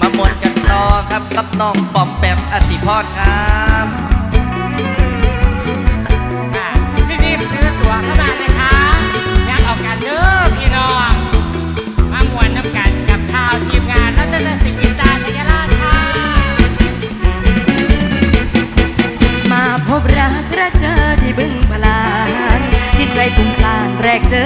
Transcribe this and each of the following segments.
มามวนกันต่อครับกับน้องปอมแปมอติพรครับค่ะพี่นิมซื้อตั๋วเข้ามานะคะยังเอากันเด้อพี่น้อง มามวนน้ำกันกับชาวทีมงานรัตนสิงห์อีสานพยาลาชค่ะ มาพบรักรักเจอที่บึงพลานจิตใจปุ่งสร้างแรกเจอ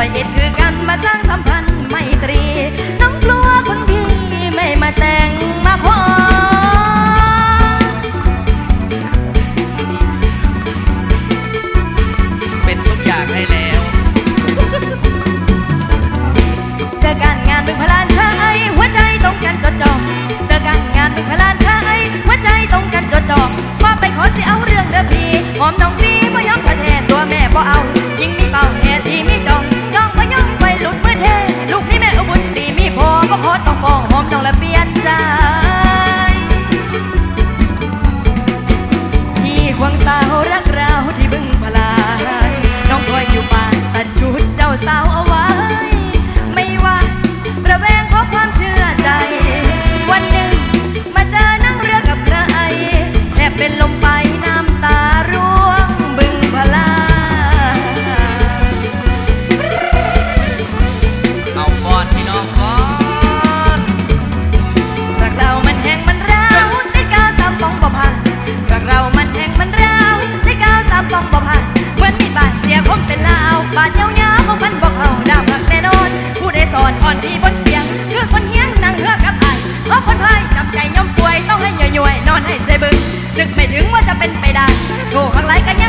รอยเอ็ดคือกันมาสร้างสัมพันธ์ไมตรี น้องกลัวคนพี่ไม่มาแต่งมาขอเป็นทุกอย่างให้แล้วเจอกันงานบึงพลานไทยหัวใจตรงกันจดจ่อเจอกันงานบึงพลานไทยหัวใจตรงกันจดจ่อว่าไปขอสิเอาเรื่องเด้อพี่หอมน้องพี่บ่ยอมกระแทนตัวแม่บ่เอายิงมีเป่า ของมันบอกเอาดาบหักแน่นอนผู้ใดสอนอ่อนที่บนเตียง คือคนเฮียงนั่งเฮือกกับไอ้เพราะคนพายจำใจย่อมป่วยต้องให้ย่อยๆนอนให้เซบึงนึกไม่ถึงว่าจะเป็นไปได้โถข้างไรกัน